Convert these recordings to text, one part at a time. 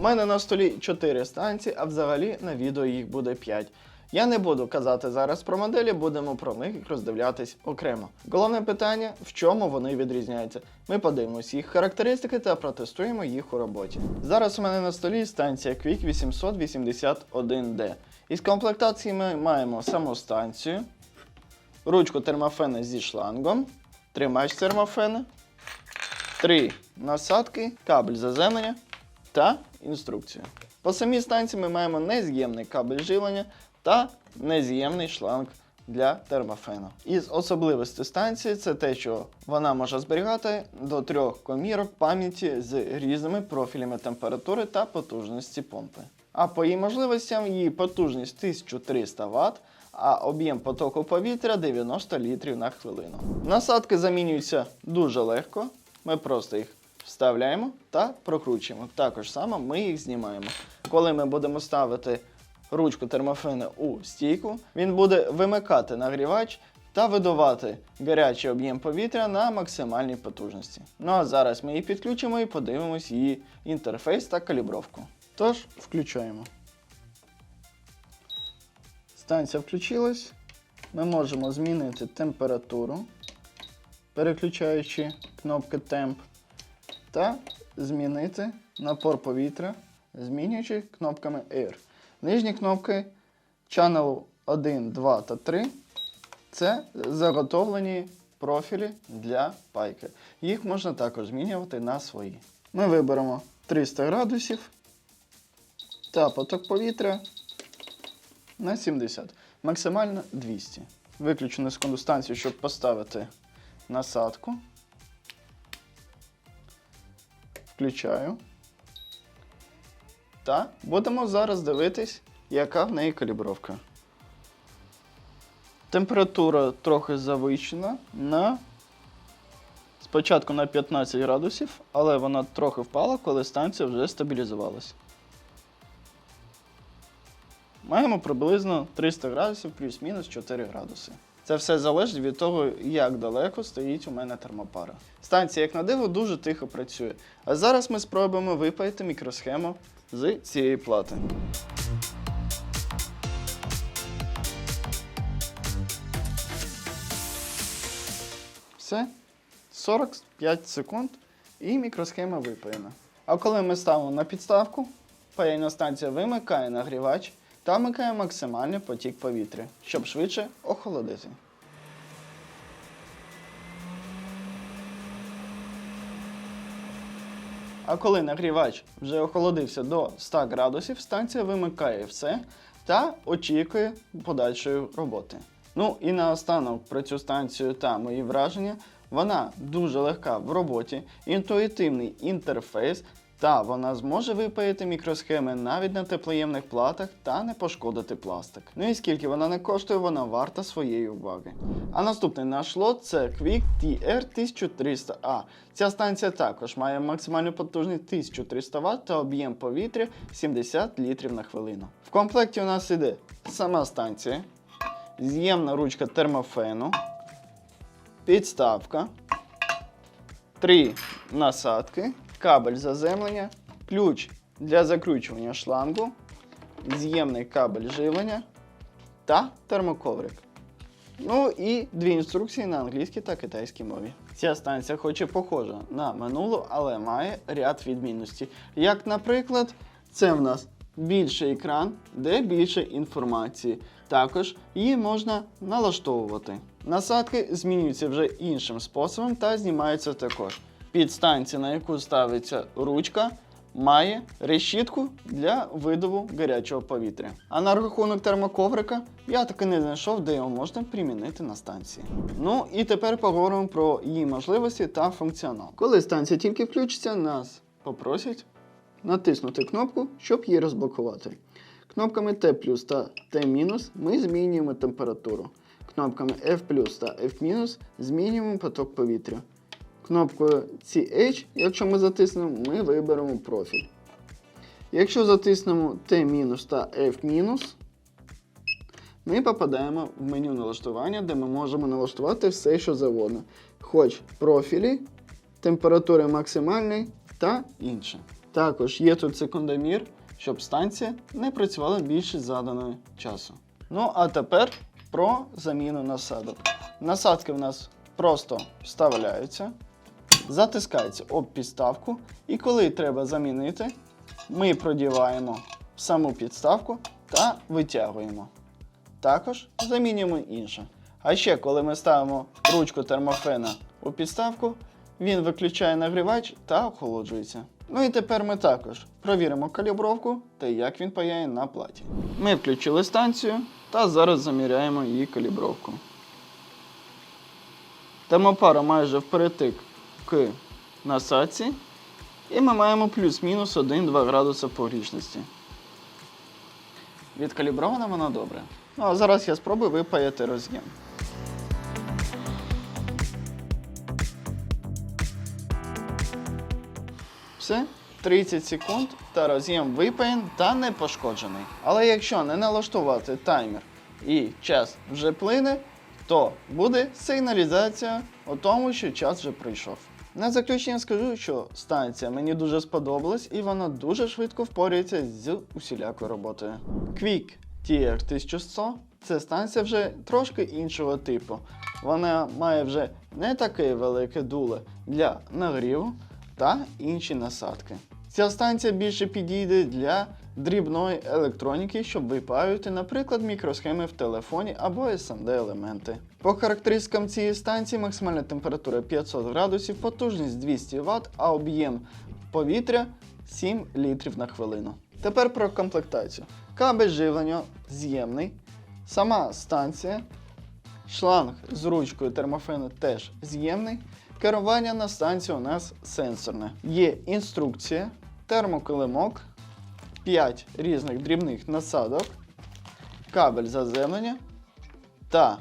У мене на столі 4 станції, а взагалі на відео їх буде 5. Я не буду казати зараз про моделі, будемо про них роздивлятись окремо. Головне питання, в чому вони відрізняються. Ми подивимось їх характеристики та протестуємо їх у роботі. Зараз у мене на столі станція Quick 881D. Із комплектації ми маємо саму станцію, ручку термофена зі шлангом, тримач термофена, три насадки, кабель заземлення та інструкцію. По самій станції ми маємо нез'ємний кабель живлення та нез'ємний шланг для термофену. Із особливостей станції це те, що вона може зберігати до трьох комірок пам'яті з різними профілями температури та потужності помпи. А по її можливостям її потужність 1300 Вт, а об'єм потоку повітря 90 літрів на хвилину. Насадки замінюються дуже легко. Ми просто їх вставляємо та прокручуємо. Також само ми їх знімаємо. Коли ми будемо ставити ручку термофена у стійку, він буде вимикати нагрівач та видувати гарячий об'єм повітря на максимальній потужності. Ну а зараз ми її підключимо і подивимось її інтерфейс та калібровку. Тож, включаємо. Станція включилась. Ми можемо змінити температуру, переключаючи кнопки темп, та змінити напор повітря, змінюючи кнопками Air. Нижні кнопки Channel 1, 2 та 3 це заготовлені профілі для пайки. Їх можна також змінювати на свої. Ми виберемо 300 градусів та поток повітря на 70. Максимально 200. Виключу на станцію, щоб поставити насадку. Включаю. Та будемо зараз дивитись, яка в неї калібровка. Температура трохи завищена на спочатку на 15 градусів, але вона трохи впала, коли станція вже стабілізувалася. Маємо приблизно 300 градусів плюс-мінус 4 градуси. Це все залежить від того, як далеко стоїть у мене термопара. Станція, як на диво, дуже тихо працює. А зараз ми спробуємо випаяти мікросхему з цієї плати. Все. 45 секунд і мікросхема випаяна. А коли ми ставимо на підставку, паяльна станція вимикає нагрівач та вмикає максимальний потік повітря, щоб швидше охолодити. А коли нагрівач вже охолодився до 100 градусів, станція вимикає все та очікує подальшої роботи. Ну і наостанок про цю станцію та мої враження. Вона дуже легка в роботі, інтуїтивний інтерфейс, та вона зможе випаяти мікросхеми навіть на теплоємних платах та не пошкодити пластик. Ну і скільки вона не коштує, вона варта своєї уваги. А наступний наш лот це Quick TR1300A. Ця станція також має максимальну потужність 1300 Вт та об'єм повітря 70 літрів на хвилину. В комплекті у нас іде сама станція, з'ємна ручка термофену, підставка, три насадки, кабель заземлення, ключ для закручування шлангу, з'ємний кабель живлення та термоковрик. Ну і дві інструкції на англійській та китайській мові. Ця станція хоч і похожа на минулу, але має ряд відмінностей. Як, наприклад, це в нас більший екран, де більше інформації. Також її можна налаштовувати. Насадки змінюються вже іншим способом та знімаються також. Підстанція, на яку ставиться ручка, має решітку для видову гарячого повітря. А на рахунок термоковрика я таки не знайшов, де його можна примінити на станції. Ну і тепер поговоримо про її можливості та функціонал. Коли станція тільки включиться, нас попросять натиснути кнопку, щоб її розблокувати. Кнопками T та T ми змінюємо температуру. Кнопками F та F змінюємо поток повітря. Кнопкою CH, якщо ми затиснемо, ми виберемо профіль. Якщо затиснемо T- та F-, ми попадаємо в меню налаштування, де ми можемо налаштувати все, що завгодно. Хоч профілі, температури максимальної та інше. Також є тут секундомір, щоб станція не працювала більше заданого часу. Ну а тепер про заміну насадок. Насадки в нас просто вставляються, затискаються об підставку, і коли треба замінити, ми продіваємо в саму підставку та витягуємо. Також замінюємо інше. А ще, коли ми ставимо ручку термофена у підставку, він виключає нагрівач та охолоджується. Ну і тепер ми також провіримо калібровку та як він паяє на платі. Ми включили станцію та зараз заміряємо її калібровку. Термопара майже вперетик к насадці, і ми маємо плюс-мінус 1-2 градуси погрішності. Відкалібрована вона добре. Ну а зараз я спробую випаяти роз'єм. Все, 30 секунд та роз'єм випаян та не пошкоджений. Але якщо не налаштувати таймер і час вже плине, то буде сигналізація у тому, що час вже прийшов. На заключення скажу, що станція мені дуже сподобалась і вона дуже швидко впорюється з усілякою роботою. Quick TR 1100 це станція вже трошки іншого типу. Вона має вже не таке велике дуле для нагріву та інші насадки. Ця станція більше підійде для дрібної електроніки, щоб випаювати, наприклад, мікросхеми в телефоні або SMD елементи. По характеристикам цієї станції максимальна температура 500 градусів, потужність 200 Вт, а об'єм повітря 7 літрів на хвилину. Тепер про комплектацію. Кабель живлення з'ємний, сама станція, шланг з ручкою термофену теж з'ємний. Керування на станції у нас сенсорне. Є інструкція, термокилимок, 5 різних дрібних насадок, кабель заземлення та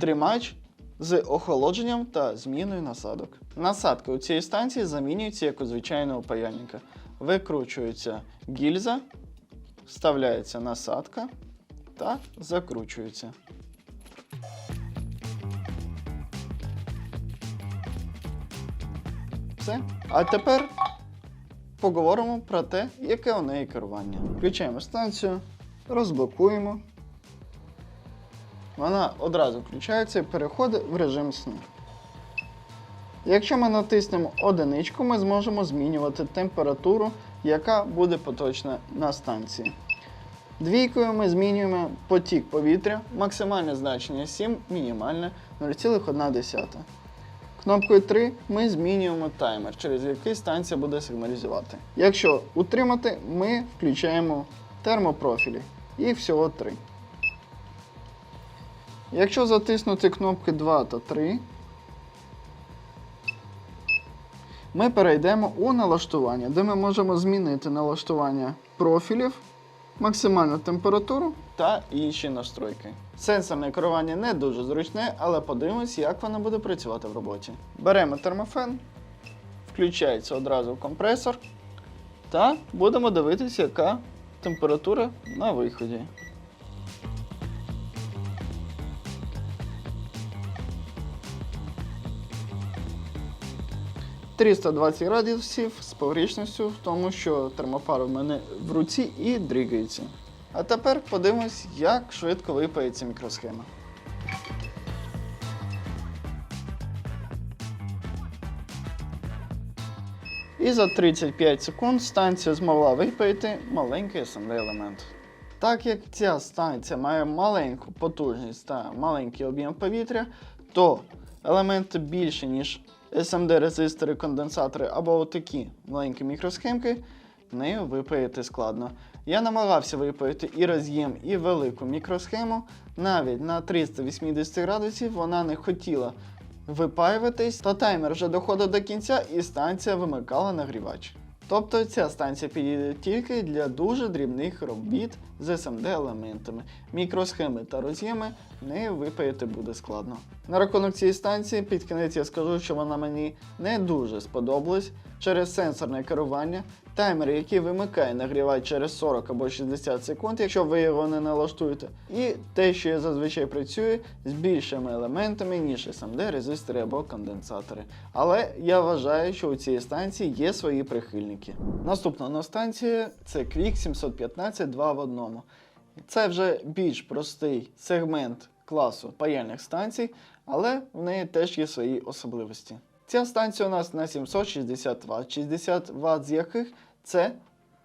тримач з охолодженням та зміною насадок. Насадки у цій станції замінюються як у звичайного паяльника. Викручується гільза, вставляється насадка та закручується. Все. А тепер поговоримо про те, яке у неї керування. Включаємо станцію, розблокуємо. Вона одразу включається і переходить в режим сну. Якщо ми натиснемо одиничку, ми зможемо змінювати температуру, яка буде поточна на станції. Двійкою ми змінюємо потік повітря, максимальне значення 7, мінімальне 0,1. Кнопкою 3 ми змінюємо таймер, через який станція буде сигналізувати. Якщо утримати, ми включаємо термопрофілі. Їх всього 3. Якщо затиснути кнопки 2 та 3, ми перейдемо у налаштування, де ми можемо змінити налаштування профілів, максимальну температуру та інші настройки. Сенсорне керування не дуже зручне, але подивимось, як воно буде працювати в роботі. Беремо термофен, включається одразу компресор та будемо дивитися, яка температура на виході. «320 градусів з погрішністю в тому, що термопара в мене в руці і дрігається. А тепер подивимось, як швидко випається мікросхема. І за 35 секунд станція змогла випаяти маленький SMD елемент. Так як ця станція має маленьку потужність та маленький об'єм повітря, то елементи більше, ніж SMD резистори, конденсатори або отакі маленькі мікросхемки, нею випаяти складно. Я намагався випаяти і роз'єм, і велику мікросхему. Навіть на 380 градусів вона не хотіла випаюватись, та таймер вже доходив до кінця і станція вимикала нагрівач. Тобто ця станція підійде тільки для дуже дрібних робіт з SMD елементами. Мікросхеми та роз'єми нею випаяти буде складно. На рахунок цієї станції під кінець я скажу, що вона мені не дуже сподобалась через сенсорне керування таймер, який вимикає нагрівач через 40 або 60 секунд, якщо ви його не налаштуєте, і те, що я зазвичай працює з більшими елементами, ніж SMD, резистори або конденсатори. Але я вважаю, що у цій станції є свої прихильники. Наступна на станція це Quick 715 2 в одному. Це вже більш простий сегмент класу паяльних станцій, але в неї теж є свої особливості. Ця станція у нас на 760 Вт, 60 Вт з яких це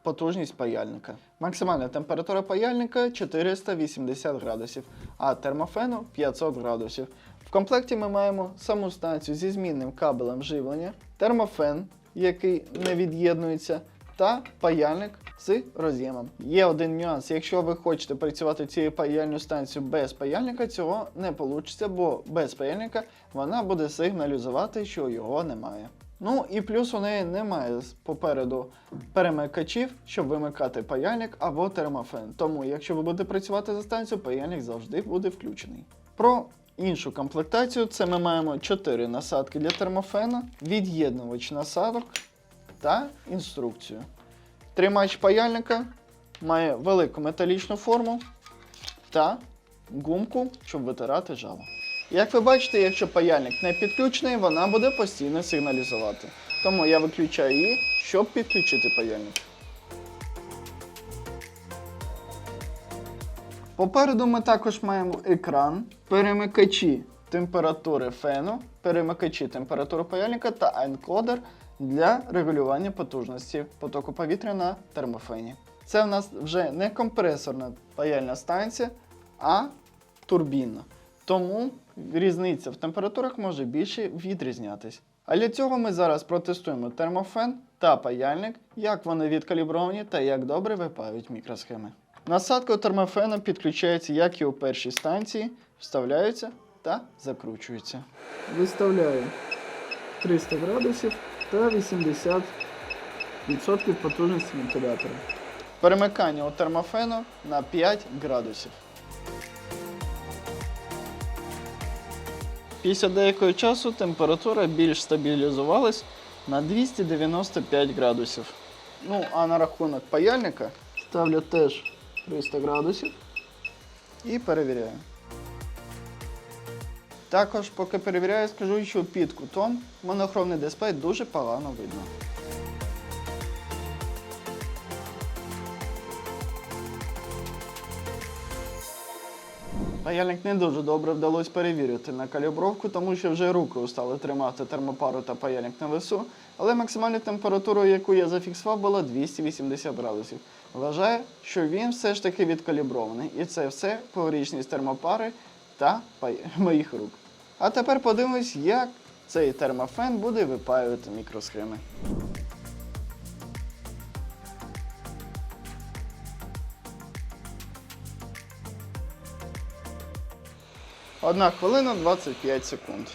потужність паяльника. Максимальна температура паяльника 480 градусів, а термофену 500 градусів. В комплекті ми маємо саму станцію зі змінним кабелем живлення, термофен, який не від'єднується, та паяльник з роз'ємом. Є один нюанс. Якщо ви хочете працювати цією паяльною станцією без паяльника, цього не вийде, бо без паяльника вона буде сигналізувати, що його немає. Ну і плюс у неї немає попереду перемикачів, щоб вимикати паяльник або термофен. Тому, якщо ви будете працювати за станцією, паяльник завжди буде включений. Про іншу комплектацію це ми маємо 4 насадки для термофена, від'єднувач насадок та інструкцію. Тримач паяльника має велику металічну форму та гумку, щоб витирати жало. Як ви бачите, якщо паяльник не підключений, вона буде постійно сигналізувати. Тому я виключаю її, щоб підключити паяльник. Попереду ми також маємо екран, перемикачі температури фену, перемикачі температури паяльника та енкодер для регулювання потужності потоку повітря на термофені. Це в нас вже не компресорна паяльна станція, а турбінна. Тому різниця в температурах може більше відрізнятись. А для цього ми зараз протестуємо термофен та паяльник, як вони відкалібровані та як добре випають мікросхеми. Насадка термофена підключається, як і у першій станції, вставляються та закручуються. Виставляю 300 градусів та 80% потужності вентилятора. Перемикання у термофену на 5 градусів. Після деякого часу температура більш стабілізувалась на 295 градусів. Ну, а на рахунок паяльника ставлю теж 300 градусів і перевіряю. Також, поки перевіряю, скажу, що під кутом монохромний дисплей дуже погано видно. Паяльник не дуже добре вдалося перевірити на калібровку, тому що вже руки устали тримати термопару та паяльник на весу, але максимальна температура, яку я зафіксував, була 280 градусів. Вважаю, що він все ж таки відкалібрований, і це все погрічність термопари та моїх рук. А тепер подивимось, як цей термофен буде випаювати мікросхеми. Одна хвилина 25 секунд.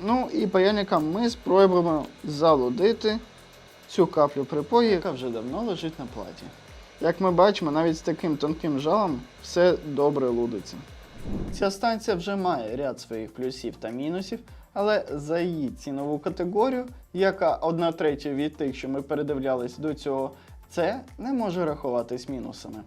Ну і паяльником ми спробуємо залудити цю каплю припою, яка вже давно лежить на платі. Як ми бачимо, навіть з таким тонким жалом все добре лудиться. Ця станція вже має ряд своїх плюсів та мінусів, але за її цінову категорію, яка одна третя від тих, що ми передивлялись до цього, це не може рахуватись мінусами.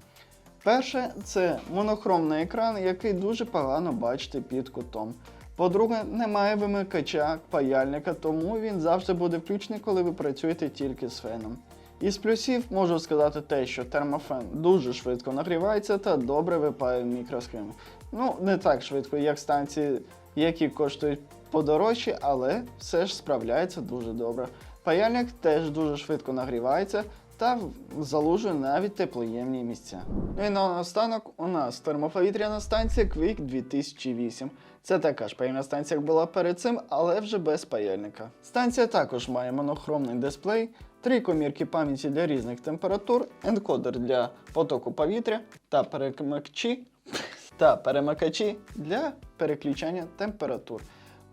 Перше, це монохромний екран, який дуже погано бачити під кутом. По-друге, немає вимикача паяльника, тому він завжди буде включений, коли ви працюєте тільки з феном. Із плюсів можу сказати те, що термофен дуже швидко нагрівається та добре випає мікросхеми. Ну, не так швидко, як станції, які коштують подорожче, але все ж справляється дуже добре. Паяльник теж дуже швидко нагрівається та залужує навіть теплоємні місця. Ну і наостанок у нас термоповітряна станція Quick 2008. Це така ж паяльна станція, як була перед цим, але вже без паяльника. Станція також має монохромний дисплей, три комірки пам'яті для різних температур, енкодер для потоку повітря та перемикачі, та перемикачі для переключання температур.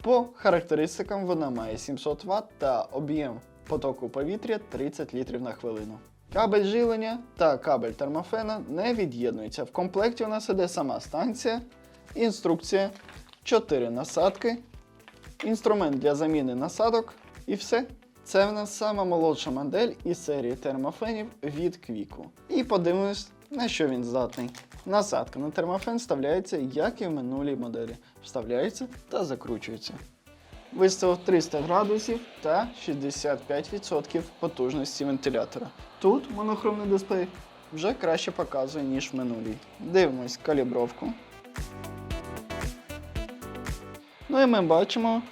По характеристикам вона має 700 Вт та об'єм потоку повітря 30 літрів на хвилину. Кабель жилення та кабель термофена не від'єднуються. В комплекті у нас іде сама станція, інструкція, 4 насадки, інструмент для заміни насадок і все. Це в нас сама молодша модель із серії термофенів від Квіку. І подивимось, на що він здатний. Насадка на термофен вставляється, як і в минулій моделі. Вставляється та закручується. Виставив 300 градусів та 65% потужності вентилятора. Тут монохромний дисплей вже краще показує, ніж в минулій. Дивимось калібровку. Ну і ми бачимо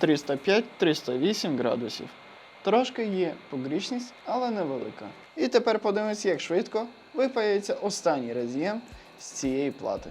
305-308 градусів. Трошки є погрішність, але невелика. І тепер подивимось, як швидко випається останній роз'єм з цієї плати.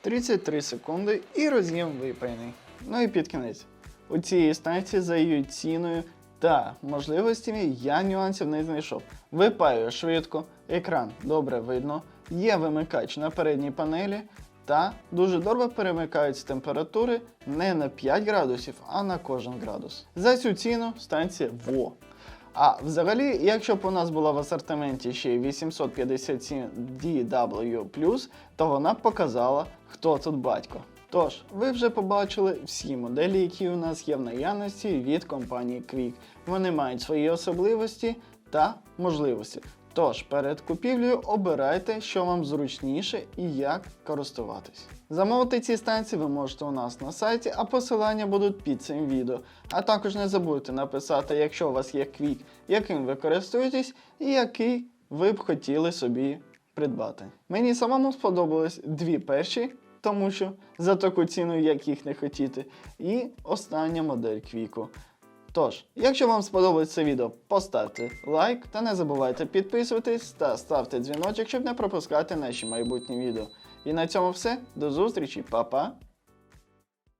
33 секунди і роз'єм випаяний. Ну і під кінець. У цієї станції за її ціною та можливостями я нюансів не знайшов. Випаює швидко, екран добре видно, є вимикач на передній панелі та дуже добре перемикаються температури не на 5 градусів, а на кожен градус. За цю ціну станція ВО. А взагалі, якщо б у нас була в асортименті ще й 857 DW, то вона б показала, хто тут батько. Тож, ви вже побачили всі моделі, які у нас є в наявності від компанії Quick. Вони мають свої особливості та можливості. Тож, перед купівлею обирайте, що вам зручніше і як користуватись. Замовити ці станції ви можете у нас на сайті, а посилання будуть під цим відео. А також не забудьте написати, якщо у вас є Quick, яким ви користуєтесь і який ви б хотіли собі придбати. Мені самому сподобались дві перші, тому що за таку ціну, як їх не хотіти, і остання модель Квіку. Тож, якщо вам сподобалось це відео, поставте лайк та не забувайте підписуватись та ставте дзвіночок, щоб не пропускати наші майбутні відео. І на цьому все. До зустрічі, па-па!